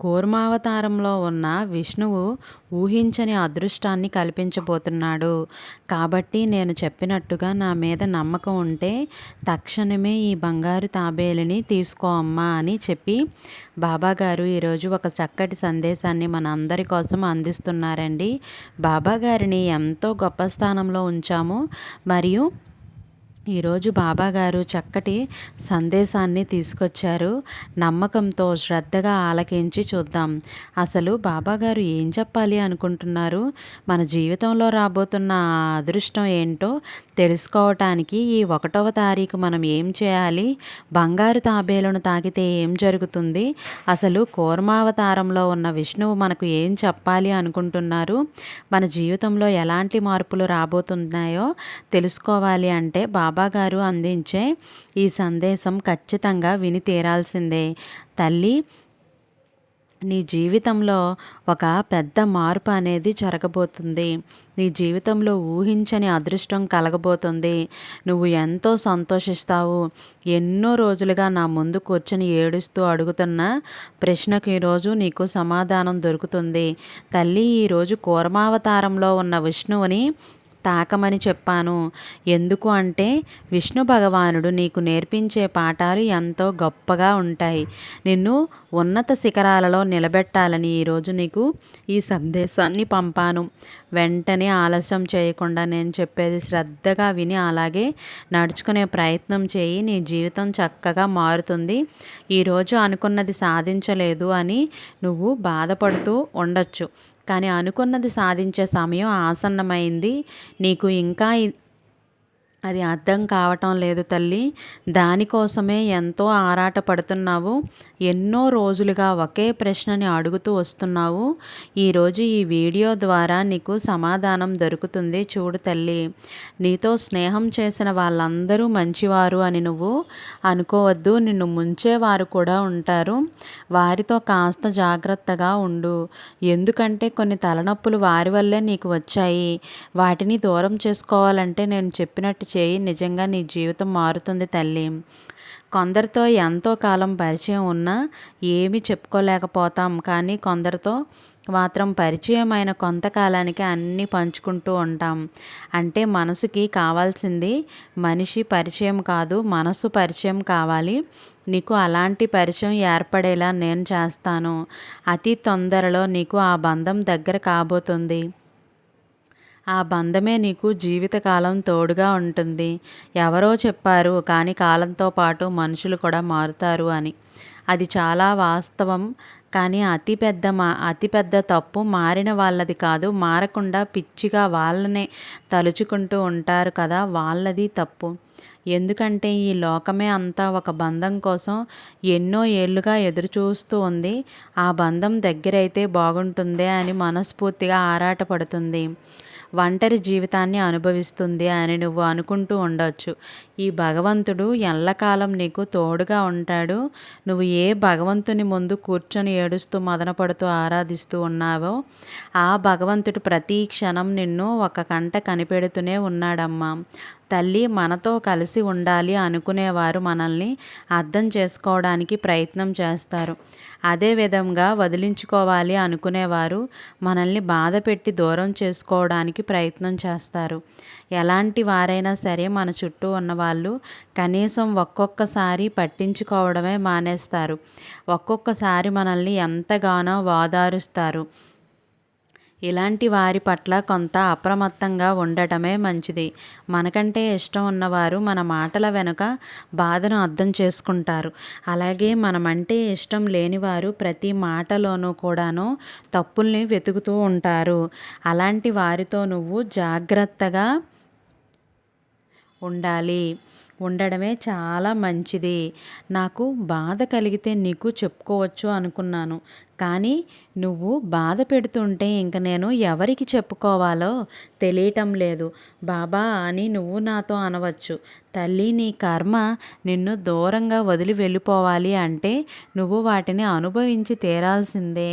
కూర్మావతారంలో ఉన్న విష్ణువు ఊహించని అదృష్టాన్ని కల్పించబోతున్నాడు. కాబట్టి నేను చెప్పినట్టుగా నా మీద నమ్మకం ఉంటే తక్షణమే ఈ బంగారు తాబేలిని తీసుకో అమ్మా అని చెప్పి బాబాగారు ఈరోజు ఒక చక్కటి సందేశాన్ని మన అందరి కోసం అందిస్తున్నారండి. బాబాగారిని ఎంతో గొప్ప స్థానంలో ఉంచాము. మరియు ఈరోజు బాబాగారు చక్కటి సందేశాన్ని తీసుకొచ్చారు. నమ్మకంతో శ్రద్ధగా ఆలకించి చూద్దాం. అసలు బాబాగారు ఏం చెప్పాలి అనుకుంటున్నారు? మన జీవితంలో రాబోతున్న అదృష్టం ఏంటో తెలుసుకోవటానికి ఈ ఒకటవ తారీఖు మనం ఏం చేయాలి? బంగారు తాబేలను తాకితే ఏం జరుగుతుంది? అసలు కూర్మావతారంలో ఉన్న విష్ణువు మనకు ఏం చెప్పాలి అనుకుంటున్నారు? మన జీవితంలో ఎలాంటి మార్పులు రాబోతున్నాయో తెలుసుకోవాలి అంటే బాబా బాబాగారు అందించే ఈ సందేశం ఖచ్చితంగా విని తీరాల్సిందే. తల్లి నీ జీవితంలో ఒక పెద్ద మార్పు అనేది జరగబోతుంది. నీ జీవితంలో ఊహించని అదృష్టం కలగబోతుంది. నువ్వు ఎంతో సంతోషిస్తావు. ఎన్నో రోజులుగా నా ముందు కూర్చొని ఏడుస్తూ అడుగుతున్న ప్రశ్నకు ఈరోజు నీకు సమాధానం దొరుకుతుంది. తల్లి ఈరోజు కూర్మావతారంలో ఉన్న విష్ణువుని తాకమని చెప్పాను. ఎందుకు అంటే విష్ణు భగవానుడు నీకు నేర్పించే పాఠాలు ఎంతో గొప్పగా ఉంటాయి. నిన్ను ఉన్నత శిఖరాలలో నిలబెట్టాలని ఈరోజు నీకు ఈ సందేశాన్ని పంపాను. వెంటనే ఆలస్యం చేయకుండా నేను చెప్పేది శ్రద్ధగా విని అలాగే నడుచుకునే ప్రయత్నం చేయి. నీ జీవితం చక్కగా మారుతుంది. ఈరోజు అనుకున్నది సాధించలేదు అని నువ్వు బాధపడుతూ ఉండొచ్చు. కానీ అనుకున్నది సాధించే సమయం ఆసన్నమైంది. నీకు ఇంకా అది అర్థం కావటం లేదు తల్లి. దానికోసమే ఎంతో ఆరాట పడుతున్నావు ఎన్నో రోజులుగా ఒకే ప్రశ్నని అడుగుతూ వస్తున్నావు. ఈరోజు ఈ వీడియో ద్వారా నీకు సమాధానం దొరుకుతుంది చూడు తల్లి. నీతో స్నేహం చేసిన వాళ్ళందరూ మంచివారు అని నువ్వు అనుకోవద్దు. నిన్ను ముంచేవారు కూడా ఉంటారు. వారితో కాస్త జాగ్రత్తగా ఉండు. ఎందుకంటే కొన్ని తలనొప్పులు వారి వల్లే నీకు వచ్చాయి. వాటిని దూరం చేసుకోవాలంటే నేను చెప్పినట్టు చేయి నిజంగా నీ జీవితం మారుతుంది తల్లి. కొందరితో ఎంతో కాలం పరిచయం ఉన్నా ఏమి చెప్పుకోలేకపోతాం. కానీ కొందరితో మాత్రం పరిచయమైన కొంతకాలానికి అన్నీ పంచుకుంటూ ఉంటాం. అంటే మనసుకి కావాల్సింది మనిషి పరిచయం కాదు మనసు పరిచయం కావాలి. నీకు అలాంటి పరిచయం ఏర్పడేలా నేను చేస్తాను. అతి తొందరలో నీకు ఆ బంధం దగ్గర కాబోతుంది. ఆ బంధమే నీకు జీవితకాలం తోడుగా ఉంటుంది. ఎవరో చెప్పారు కానీ కాలంతో పాటు మనుషులు కూడా మారుతారు అని. అది చాలా వాస్తవం కానీ అతిపెద్ద మా అతిపెద్ద తప్పు మారిన వాళ్ళది కాదు. మారకుండా పిచ్చిగా వాళ్ళనే తలుచుకుంటూ ఉంటారు కదా వాళ్ళది తప్పు. ఎందుకంటే ఈ లోకమే అంతా ఒక బంధం కోసం ఎన్నో ఏళ్ళుగా ఎదురుచూస్తూ ఉంది. ఆ బంధం దగ్గరైతే బాగుంటుందే అని మనస్ఫూర్తిగా ఆరాటపడుతుంది. ఒంటరి జీవితాన్ని అనుభవిస్తుంది అని నువ్వు అనుకుంటూ ఉండొచ్చు. ఈ భగవంతుడు ఎల్లకాలం నీకు తోడుగా ఉంటాడు. నువ్వు ఏ భగవంతుని ముందు కూర్చొని ఏడుస్తూ మదనపడుతూ ఆరాధిస్తూ ఉన్నావో ఆ భగవంతుడు ప్రతి క్షణం నిన్ను ఒక కంట కనిపెడుతూనే ఉన్నాడమ్మా. తల్లి మనతో కలిసి ఉండాలి అనుకునేవారు మనల్ని అర్థం చేసుకోవడానికి ప్రయత్నం చేస్తారు. అదేవిధంగా వదిలించుకోవాలి అనుకునేవారు మనల్ని బాధ పెట్టి దూరం చేసుకోవడానికి ప్రయత్నం చేస్తారు. ఎలాంటి వారైనా సరే మన చుట్టూ ఉన్న వాళ్ళు కనీసం ఒక్కొక్కసారి పట్టించుకోవడమే మానేస్తారు. ఒక్కొక్కసారి మనల్ని ఎంతగానో వాదారుస్తారు. ఇలాంటి వారి పట్ల కొంత అప్రమత్తంగా ఉండటమే మంచిది. మనకంటే ఇష్టం ఉన్నవారు మన మాటల వెనుక బాధను అర్థం చేసుకుంటారు. అలాగే మనమంటే ఇష్టం లేనివారు ప్రతి మాటలోనూ కూడాను తప్పుల్ని వెతుకుతూ ఉంటారు. అలాంటి వారితో నువ్వు జాగ్రత్తగా ఉండాలి. ఉండడమే చాలా మంచిది. నాకు బాధ కలిగితే నీకు చెప్పుకోవచ్చు అనుకున్నాను. కానీ నువ్వు బాధ పెడుతుంటే ఇంక నేను ఎవరికి చెప్పుకోవాలో తెలియటం లేదు. బాబా అని నువ్వు నాతో అనవచ్చు. తల్లి నీ కర్మ నిన్ను దూరంగా వదిలి వెళ్ళిపోవాలి అంటే నువ్వు వాటిని అనుభవించి తీరాల్సిందే.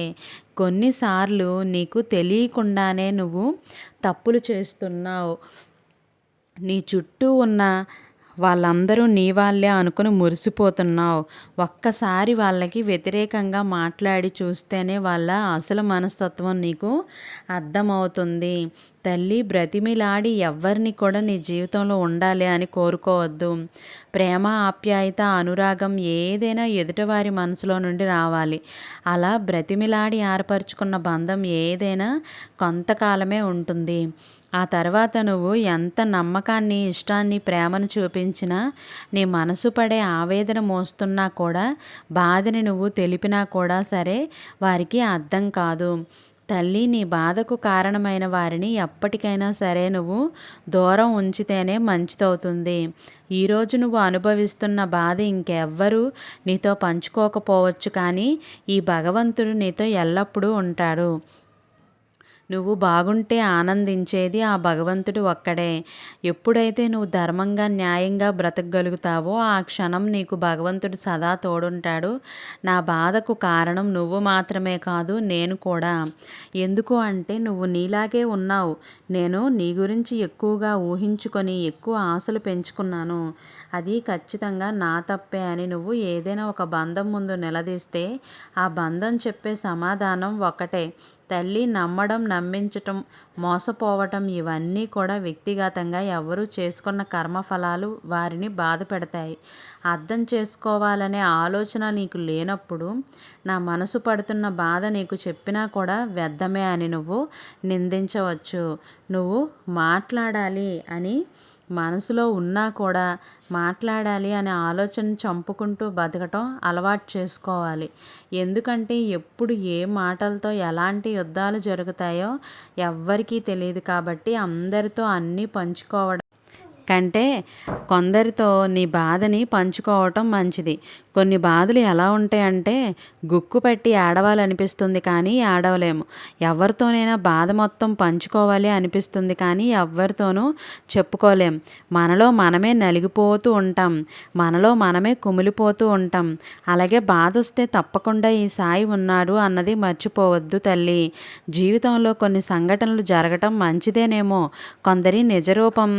కొన్నిసార్లు నీకు తెలియకుండానే నువ్వు తప్పులు చేస్తున్నావు. నీ చుట్టూ ఉన్న వాళ్ళందరూ నీ వాళ్ళే అనుకుని మురిసిపోతున్నావు. ఒక్కసారి వాళ్ళకి వ్యతిరేకంగా మాట్లాడి చూస్తేనే వాళ్ళ అసలు మనస్తత్వం నీకు అర్థమవుతుంది. తల్లి బ్రతిమిలాడి ఎవ్వరిని కూడా నీ జీవితంలో ఉండాలి అని కోరుకోవద్దు. ప్రేమ ఆప్యాయత అనురాగం ఏదైనా ఎదుటివారి మనసులో నుండి రావాలి. అలా బ్రతిమిలాడి ఏర్పరచుకున్న బంధం ఏదైనా కొంతకాలమే ఉంటుంది. ఆ తర్వాత నువ్వు ఎంత నమ్మకాన్ని ఇష్టాన్ని ప్రేమను చూపించినా నీ మనసు పడే ఆవేదన మోస్తున్నా కూడా బాధని నువ్వు తెలిపినా కూడా సరే వారికి అర్థం కాదు. తల్లి నీ బాధకు కారణమైన వారిని ఎప్పటికైనా సరే నువ్వు దూరం ఉంచితేనే మంచిదవుతుంది. ఈరోజు నువ్వు అనుభవిస్తున్న బాధ ఇంకెవ్వరూ నీతో పంచుకోకపోవచ్చు కానీ ఈ భగవంతుడు నీతో ఎల్లప్పుడూ ఉంటాడు. నువ్వు బాగుంటే ఆనందించేది ఆ భగవంతుడు ఒక్కడే. ఎప్పుడైతే నువ్వు ధర్మంగా న్యాయంగా బ్రతకగలుగుతావో ఆ క్షణం నీకు భగవంతుడు సదా తోడుంటాడు. నా బాధకు కారణం నువ్వు మాత్రమే కాదు నేను కూడా. ఎందుకు అంటే నువ్వు నీలాగే ఉన్నావు. నేను నీ గురించి ఎక్కువగా ఊహించుకొని ఎక్కువ ఆశలు పెంచుకున్నాను. అది ఖచ్చితంగా నా తప్పే అని నువ్వు ఏదైనా ఒక బంధం ముందు నిలదీస్తే ఆ బంధం చెప్పే సమాధానం ఒకటే తల్లి నమ్మడం నమ్మించటం మోసపోవటం ఇవన్నీ కూడా వ్యక్తిగతంగా ఎవరు చేసుకున్న కర్మఫలాలు వారిని బాధ పెడతాయి. అర్థం చేసుకోవాలనే ఆలోచన నీకు లేనప్పుడు నా మనసు పడుతున్న బాధ నీకు చెప్పినా కూడా వ్యర్థమే అని నువ్వు నిందించవచ్చు. నువ్వు మాట్లాడాలి అని మనసులో ఉన్నా కూడా మాట్లాడాలి అనే ఆలోచన చంపుకుంటూ బతకటం అలవాటు చేసుకోవాలి. ఎందుకంటే ఎప్పుడు ఏ మాటలతో ఎలాంటి యుద్ధాలు జరుగుతాయో ఎవ్వరికీ తెలియదు కాబట్టి అందరితో అన్నీ పంచుకోవడం కంటే కొందరితో నీ బాధని పంచుకోవటం మంచిది. కొన్ని బాధలు ఎలా ఉంటాయంటే గుక్కు పెట్టి ఏడవాలనిపిస్తుంది కానీ ఏడవలేము. ఎవరితోనైనా బాధ మొత్తం పంచుకోవాలి అనిపిస్తుంది కానీ ఎవరితోనూ చెప్పుకోలేం. మనలో మనమే నలిగిపోతూ ఉంటాం. మనలో మనమే కుమిలిపోతూ ఉంటాం. అలాగే బాధ వస్తే తప్పకుండా ఈ సాయి ఉన్నాడు అన్నది మర్చిపోవద్దు తల్లి. జీవితంలో కొన్ని సంఘటనలు జరగటం మంచిదేనేమో. కొందరి నిజరూపం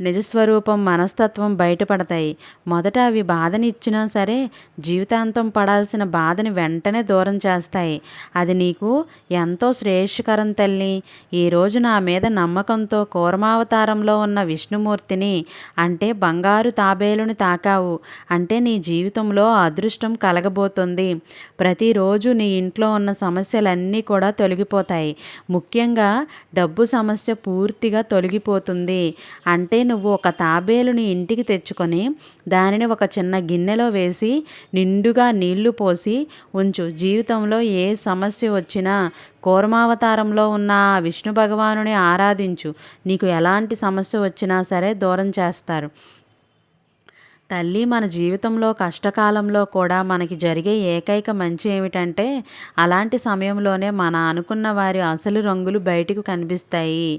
నిజస్వరూపం మనస్తత్వం బయటపడతాయి. మొదట అవి బాధనిచ్చినా సరే జీవితాంతం పడాల్సిన బాధని వెంటనే దూరం చేస్తాయి. అది నీకు ఎంతో శ్రేయస్కరం తల్లి. ఈరోజు నా మీద నమ్మకంతో కూర్మావతారంలో ఉన్న విష్ణుమూర్తిని అంటే బంగారు తాబేలుని తాకావు. అంటే నీ జీవితంలో అదృష్టం కలగబోతుంది. ప్రతిరోజు నీ ఇంట్లో ఉన్న సమస్యలన్నీ కూడా తొలగిపోతాయి. ముఖ్యంగా డబ్బు సమస్య పూర్తిగా తొలగిపోతుంది. అంటే నువ్వు ఒక తాబేలుని ఇంటికి తెచ్చుకొని దానిని ఒక చిన్న గిన్నెలో వేసి నిండుగా నీళ్ళు పోసి ఉంచు. జీవితంలో ఏ సమస్య వచ్చినా కూర్మావతారంలో ఉన్న విష్ణు భగవానుని ఆరాధించు. నీకు ఎలాంటి సమస్య వచ్చినా సరే దూరం చేస్తారు. తల్లి మన జీవితంలో కష్టకాలంలో కూడా మనకి జరిగే ఏకైక మంచి ఏమిటంటే అలాంటి సమయంలోనే మన అనుకున్న వారి అసలు రంగులు బయటకు కనిపిస్తాయి.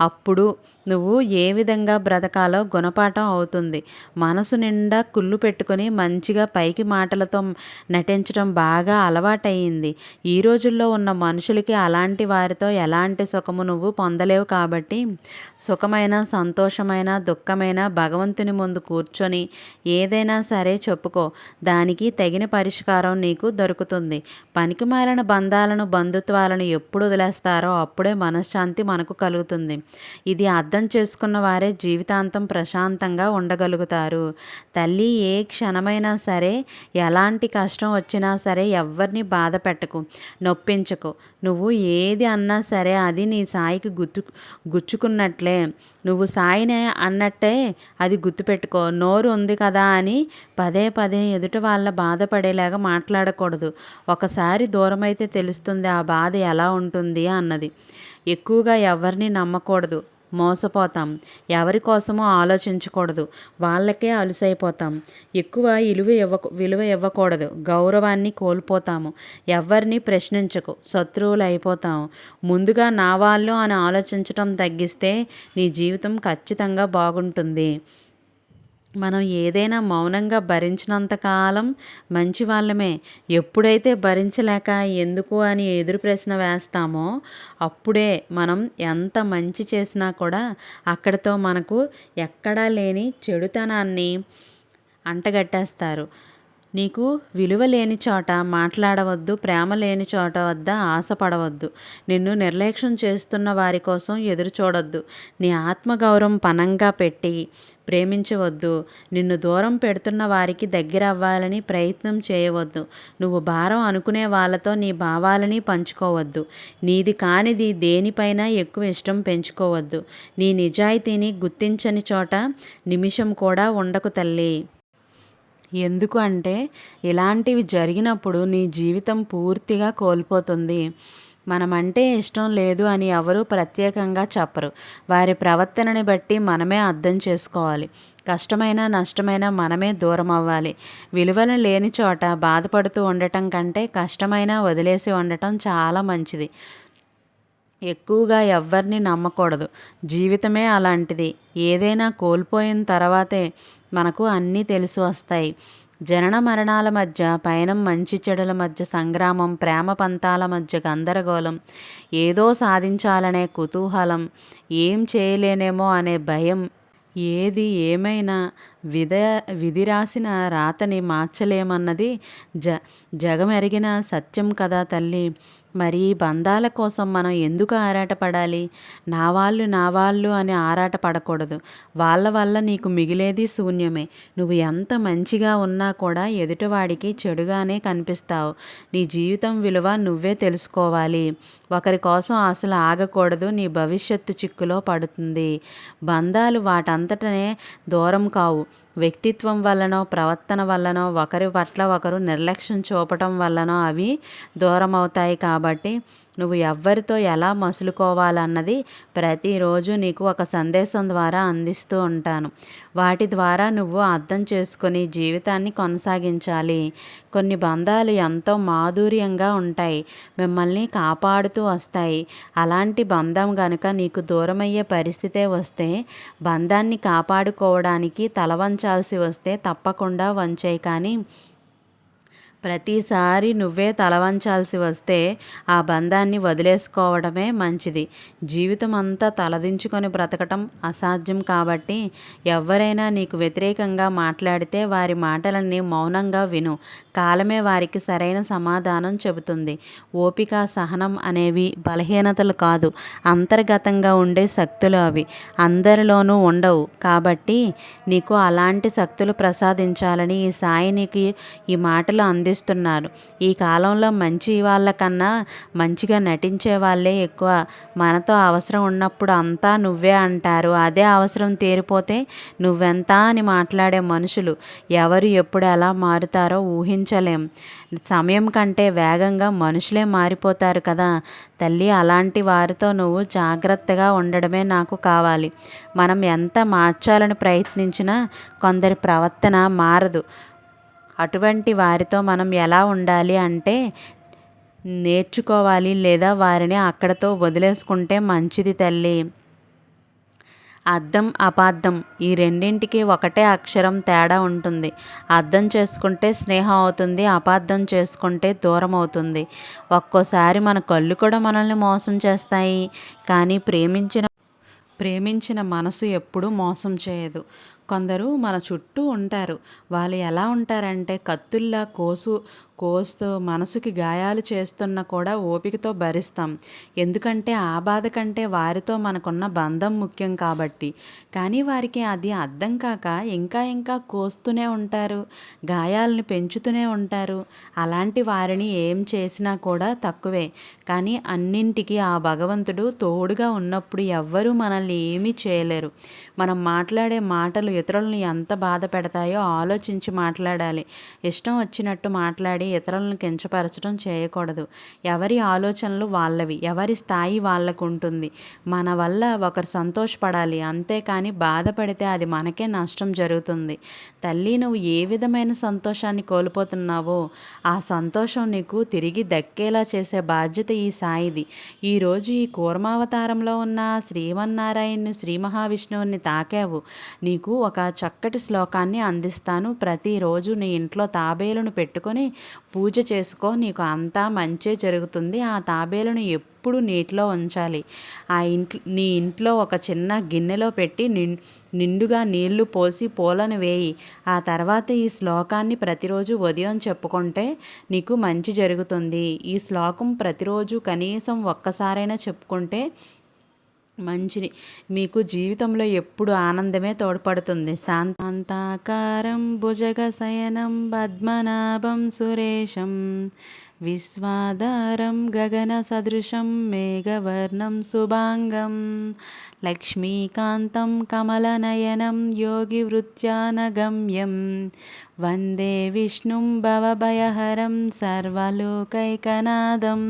అప్పుడు నువ్వు ఏ విధంగా బ్రతకాలో గుణపాఠం అవుతుంది. మనసు నిండా కుళ్ళు పెట్టుకొని మంచిగా పైకి మాటలతో నటించడం బాగా అలవాటయ్యింది ఈ రోజుల్లో ఉన్న మనుషులకి అలాంటి వారితో ఎలాంటి సుఖము నువ్వు పొందలేవు కాబట్టి సుఖమైన సంతోషమైన దుఃఖమైన భగవంతుని ముందు కూర్చొని ఏదైనా సరే చెప్పుకో. దానికి తగిన పరిష్కారం నీకు దొరుకుతుంది. పనికి మారిన బంధాలను బంధుత్వాలను ఎప్పుడు వదిలేస్తారో అప్పుడే మనశ్శాంతి మనకు కలుగుతుంది. ఇది అర్థం చేసుకున్న వారే జీవితాంతం ప్రశాంతంగా ఉండగలుగుతారు. తల్లి ఏ క్షణమైనా సరే ఎలాంటి కష్టం వచ్చినా సరే ఎవరిని బాధ పెట్టకు. నొప్పించకు. నువ్వు ఏది అన్నా సరే అది నీ సాయికి గుర్తు గుచ్చుకున్నట్లే. నువ్వు సాయిని అన్నట్టే అది గుర్తుపెట్టుకో. నోరు ఉంది కదా అని పదే పదే ఎదుటి వాళ్ళ బాధపడేలాగా మాట్లాడకూడదు. ఒకసారి దూరమైతే తెలుస్తుంది ఆ బాధ ఎలా ఉంటుంది అన్నది. ఎక్కువగా ఎవరిని నమ్మకూడదు. మోసపోతాం. ఎవరి కోసమో ఆలోచించకూడదు. వాళ్ళకే అలుసైపోతాం. ఎక్కువ విలువ ఇవ్వ విలువ ఇవ్వకూడదు. గౌరవాన్ని కోల్పోతాము. ఎవరిని ప్రశ్నించకు. శత్రువులు అయిపోతాము ముందుగా నా వాళ్ళు అని ఆలోచించటం తగ్గిస్తే నీ జీవితం ఖచ్చితంగా బాగుంటుంది. మనం ఏదైనా మౌనంగా భరించినంత కాలం మంచి వాళ్ళమే. ఎప్పుడైతే భరించలేక ఎందుకు అని ఎదురు ప్రశ్న వేస్తామో అప్పుడే మనం ఎంత మంచి చేసినా కూడా అక్కడితో మనకు ఎక్కడా లేని చెడుతనాన్ని అంటగట్టేస్తారు. నీకు విలువ లేని చోట మాట్లాడవద్దు ప్రేమ లేని చోట వద్ద ఆశపడవద్దు. నిన్ను నిర్లక్ష్యం చేస్తున్న వారి కోసం ఎదురు చూడొద్దు నీ ఆత్మగౌరవం పనంగా పెట్టి ప్రేమించవద్దు. నిన్ను దూరం పెడుతున్న వారికి దగ్గర అవ్వాలని ప్రయత్నం చేయవద్దు. నువ్వు భారం అనుకునే వాళ్ళతో నీ భావాలని పంచుకోవద్దు. నీది కానిది దేనిపైన ఎక్కువ ఇష్టం పెంచుకోవద్దు. నీ నిజాయితీని గుర్తించని చోట నిమిషం కూడా ఉండకు తల్లి. ఎందుకు అంటే ఇలాంటివి జరిగినప్పుడు నీ జీవితం పూర్తిగా కోల్పోతుంది. మనమంటే ఇష్టం లేదు అని ఎవరు ప్రత్యేకంగా చెప్పరు. వారి ప్రవర్తనని బట్టి మనమే అర్థం చేసుకోవాలి. కష్టమైన నష్టమైన మనమే దూరం అవ్వాలి. విలువలు లేని చోట బాధపడుతూ ఉండటం కంటే కష్టమైన వదిలేసి ఉండటం చాలా మంచిది. ఎక్కువగా ఎవ్వరిని నమ్మకూడదు. జీవితమే అలాంటిది. ఏదైనా కోల్పోయిన తర్వాతే మనకు అన్నీ తెలిసి వస్తాయి. జనన మరణాల మధ్య పయనం మంచి చెడుల మధ్య సంగ్రామం ప్రేమ పంతాల మధ్య గందరగోళం ఏదో సాధించాలనే కుతూహలం ఏం చేయలేనేమో అనే భయం ఏది ఏమైనా విధ విధి రాసిన రాతని మార్చలేమన్నది జ జగమెరిగిన సత్యం కదా తల్లి. మరి బంధాల కోసం మనం ఎందుకు ఆరాటపడాలి? నా వాళ్ళు నా వాళ్ళు అని ఆరాటపడకూడదు వాళ్ళ వల్ల నీకు మిగిలేది శూన్యమే. నువ్వు ఎంత మంచిగా ఉన్నా కూడా ఎదుటివాడికి చెడుగానే కనిపిస్తావు. నీ జీవితం విలువ నువ్వే తెలుసుకోవాలి. ఒకరి కోసం అసలు ఆగకూడదు. నీ భవిష్యత్తు చిక్కులో పడుతుంది. బంధాలు వాటంతటనే దూరం కావు. వ్యక్తిత్వం వల్లనో ప్రవర్తన వల్లనో ఒకరి పట్ల ఒకరు నిర్లక్ష్యం చూపటం వల్లనో అవి దూరం అవుతాయి కాబట్టి నువ్వు ఎవ్వరితో ఎలా మసులుకోవాలన్నది ప్రతిరోజు నీకు ఒక సందేశం ద్వారా అందిస్తూ ఉంటాను. వాటి ద్వారా నువ్వు అర్థం చేసుకుని జీవితాన్ని కొనసాగించాలి. కొన్ని బంధాలు ఎంతో మాధుర్యంగా ఉంటాయి. మిమ్మల్ని కాపాడుతూ వస్తాయి. అలాంటి బంధం గనుక నీకు దూరమయ్యే పరిస్థితే వస్తే బంధాన్ని కాపాడుకోవడానికి తల వంచాల్సి వస్తే తప్పకుండా వంచాయి కానీ ప్రతిసారి నువ్వే తలవంచాల్సి వస్తే ఆ బంధాన్ని వదిలేసుకోవడమే మంచిది. జీవితం అంతా తలదించుకొని బ్రతకటం అసాధ్యం కాబట్టి ఎవరైనా నీకు వ్యతిరేకంగా మాట్లాడితే వారి మాటలన్నీ మౌనంగా విను. కాలమే వారికి సరైన సమాధానం చెబుతుంది. ఓపిక సహనం అనేవి బలహీనతలు కాదు. అంతర్గతంగా ఉండే శక్తులు అవి. అందరిలోనూ ఉండవు. కాబట్టి నీకు అలాంటి శక్తులు ప్రసాదించాలని ఈ సాయి నీకు ఈ మాటలు అంది అందిస్తున్నారు ఈ కాలంలో మంచి వాళ్ళకన్నా మంచిగా నటించే వాళ్ళే ఎక్కువ. మనతో అవసరం ఉన్నప్పుడు అంతా నువ్వే అంటారు. అదే అవసరం తీరిపోతే నువ్వెంత అని మాట్లాడే మనుషులు ఎవరు ఎప్పుడు ఎలా మారుతారో ఊహించలేం. సమయం కంటే వేగంగా మనుషులే మారిపోతారు కదా. తల్లి అలాంటి వారితో నువ్వు జాగ్రత్తగా ఉండడమే నాకు కావాలి. మనం ఎంత మార్చాలని ప్రయత్నించినా కొందరి ప్రవర్తన మారదు. అటువంటి వారితో మనం ఎలా ఉండాలి అంటే నేర్చుకోవాలి లేదా వారిని అక్కడతో వదిలేసుకుంటే మంచిది తల్లి. అర్థం అపార్థం ఈ రెండింటికి ఒకటే అక్షరం తేడా ఉంటుంది. అర్థం చేసుకుంటే స్నేహం అవుతుంది అపార్థం చేసుకుంటే దూరం అవుతుంది. ఒక్కోసారి మన కళ్ళు కూడా మనల్ని మోసం చేస్తాయి. కానీ ప్రేమించిన ప్రేమించిన మనసు ఎప్పుడూ మోసం చేయదు. కొందరు మన చుట్టూ ఉంటారు. వాళ్ళు ఎలా ఉంటారంటే కత్తుల్లా కోసు కోస్తూ మనసుకి గాయాలు చేస్తున్న కూడా ఓపికతో భరిస్తాం. ఎందుకంటే ఆ బాధ కంటే వారితో మనకున్న బంధం ముఖ్యం కాబట్టి. కానీ వారికి అది అర్థం కాక ఇంకా ఇంకా కోస్తూనే ఉంటారు గాయాలను పెంచుతూనే ఉంటారు. అలాంటి వారిని ఏం చేసినా కూడా తక్కువే. కానీ అన్నింటికి ఆ భగవంతుడు తోడుగా ఉన్నప్పుడు ఎవ్వరూ మనల్ని ఏమీ చేయలేరు. మనం మాట్లాడే మాటలు ఇతరులను ఎంత బాధ పెడతాయో ఆలోచించి మాట్లాడాలి. ఇష్టం వచ్చినట్టు మాట్లాడి ఇతరులను కించపరచడం చేయకూడదు. ఎవరి ఆలోచనలు వాళ్ళవి ఎవరి స్థాయి వాళ్ళకు ఉంటుంది మన వల్ల ఒకరు సంతోషపడాలి అంతేకాని బాధపడితే అది మనకే నష్టం జరుగుతుంది. తల్లి నువ్వు ఏ విధమైన సంతోషాన్ని కోల్పోతున్నావో ఆ సంతోషం నీకు తిరిగి దక్కేలా చేసే బాధ్యత ఈ సాయిది. ఈరోజు ఈ కూర్మావతారంలో ఉన్న శ్రీమన్నారాయణ్ణి శ్రీ మహావిష్ణువుని తాకావు. నీకు ఒక చక్కటి శ్లోకాన్ని అందిస్తాను. ప్రతిరోజు నీ ఇంట్లో తాబేలును పెట్టుకొని పూజ చేసుకో. నీకు అంతా మంచే జరుగుతుంది. ఆ తాబేలును ఎప్పుడు నీటిలో ఉంచాలి. ఆ ఇంట్లో నీ ఇంట్లో ఒక చిన్న గిన్నెలో పెట్టి నిండుగా నీళ్ళు పోసి పూలను వేయి. ఆ తర్వాత ఈ శ్లోకాన్ని ప్రతిరోజు ఉదయం చెప్పుకుంటే నీకు మంచి జరుగుతుంది. ఈ శ్లోకం ప్రతిరోజు కనీసం ఒక్కసారైనా చెప్పుకుంటే మంచిది. మీకు జీవితంలో ఎప్పుడు ఆనందమే తోడ్పడుతుంది. శాంతాకారం భుజగశయనం పద్మనాభం సురేశం విశ్వాధారం గగన సదృశం మేఘవర్ణం శుభాంగం లక్ష్మీకాంతం కమలనయనం యోగి వృత్యానగమ్యం వందే విష్ణుం భవభయహరం సర్వలోకైకనాదం.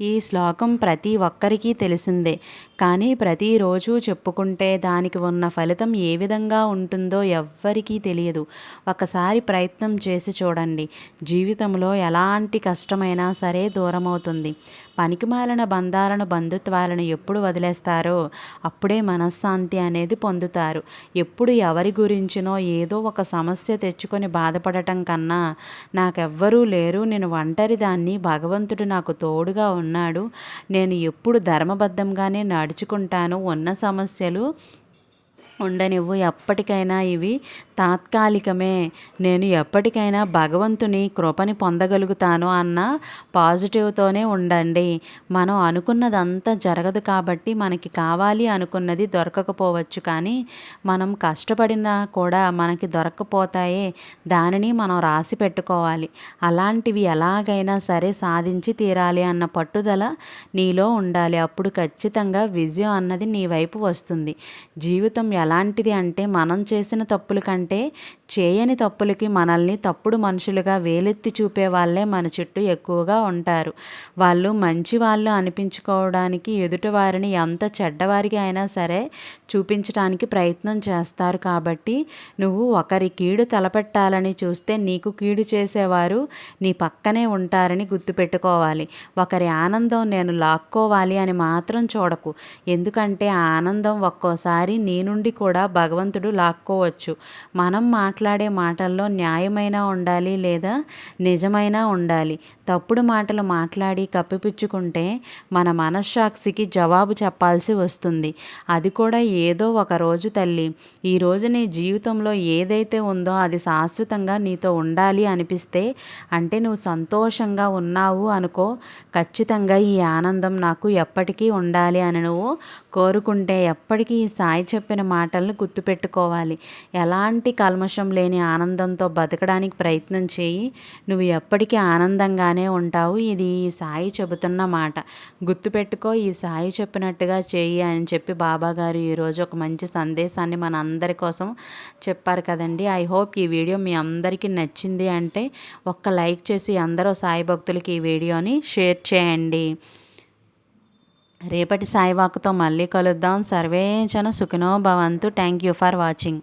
ఈ శ్లోకం ప్రతి ఒక్కరికి తెలిసిందే. కానీ ప్రతిరోజు చెప్పుకుంటే దానికి ఉన్న ఫలితం ఏ విధంగా ఉంటుందో ఎవ్వరికీ తెలియదు. ఒకసారి ప్రయత్నం చేసి చూడండి. జీవితంలో ఎలాంటి కష్టమైనా సరే దూరమవుతుంది. పనికిమాలిన బంధాలను బంధుత్వాలను ఎప్పుడు వదిలేస్తారో అప్పుడే మనశ్శాంతి అనేది పొందుతారు. ఎప్పుడు ఎవరి గురించినో ఏదో ఒక సమస్య తెచ్చుకొని బాధపడటం కన్నా నాకెవ్వరూ లేరు నేను ఒంటరి దాన్ని భగవంతుడు నాకు తోడుగా ఉన్నాడు నేను ఎప్పుడు ధర్మబద్ధంగానే నడు నడుచుకుంటాను ఉన్న సమస్యలు ఉండనివ్వు ఎప్పటికైనా ఇవి తాత్కాలికమే. నేను ఎప్పటికైనా భగవంతుని కృపని పొందగలుగుతాను అన్న పాజిటివ్తోనే ఉండండి. మనం అనుకున్నదంతా జరగదు కాబట్టి మనకి కావాలి అనుకున్నది దొరకకపోవచ్చు కానీ మనం కష్టపడినా కూడా మనకి దొరకపోతాయే దానిని మనం రాసి పెట్టుకోవాలి. అలాంటివి ఎలాగైనా సరే సాధించి తీరాలి అన్న పట్టుదల నీలో ఉండాలి. అప్పుడు ఖచ్చితంగా విజయం అన్నది నీ వైపు వస్తుంది. జీవితం ఎలాంటిది అంటే మనం చేసిన తప్పుల కంటే చేయని తప్పులకి మనల్ని తప్పుడు మనుషులుగా వేలెత్తి చూపే వాళ్ళే మన చుట్టూ ఎక్కువగా ఉంటారు. వాళ్ళు మంచి వాళ్ళు అనిపించుకోవడానికి ఎదుటి వారిని ఎంత చెడ్డవారికి అయినా సరే చూపించడానికి ప్రయత్నం చేస్తారు. కాబట్టి నువ్వు ఒకరి కీడు తలపెట్టాలని చూస్తే నీకు కీడు చేసేవారు నీ పక్కనే ఉంటారని గుర్తుపెట్టుకోవాలి. ఒకరి ఆనందం నేను లాక్కోవాలి అని మాత్రం చూడకు. ఎందుకంటే ఆనందం ఒక్కోసారి నీ నుండి కూడా భగవంతుడు లాక్కోవచ్చు. మనం మాట్లాడే మాటల్లో న్యాయమైన ఉండాలి లేదా నిజమైనా ఉండాలి. తప్పుడు మాటలు మాట్లాడి కప్పిపుచ్చుకుంటే మన మనశ్శాక్షికి జవాబు చెప్పాల్సి వస్తుంది. అది కూడా ఏదో ఒక రోజు తల్లి. ఈరోజు నీ జీవితంలో ఏదైతే ఉందో అది శాశ్వతంగా నీతో ఉండాలి అనిపిస్తే అంటే నువ్వు సంతోషంగా ఉన్నావు అనుకో ఖచ్చితంగా ఈ ఆనందం నాకు ఎప్పటికీ ఉండాలి అని నువ్వు కోరుకుంటే ఎప్పటికీ ఈ సాయి చెప్పిన మాటలను గుర్తుపెట్టుకోవాలి. ఎలాంటి కల్మషం లేని ఆనందంతో బతకడానికి ప్రయత్నం చేయి. నువ్వు ఎప్పటికీ ఆనందంగానే ఉంటావు. ఇది ఈ సాయి చెబుతున్న మాట. గుర్తుపెట్టుకో ఈ సాయి చెప్పినట్టుగా చేయి అని చెప్పి బాబాగారు ఈరోజు ఒక మంచి సందేశాన్ని మన అందరి కోసం చెప్పారు కదండి. ఐ హోప్ ఈ వీడియో మీ అందరికీ నచ్చింది అంటే ఒక్క లైక్ చేసి అందరూ సాయి భక్తులకి ఈ వీడియోని షేర్ చేయండి. రేపటి సాయివాకుతో మళ్ళీ కలుద్దాం. సర్వేచన సుఖినో భవంతు. Thank you for watching.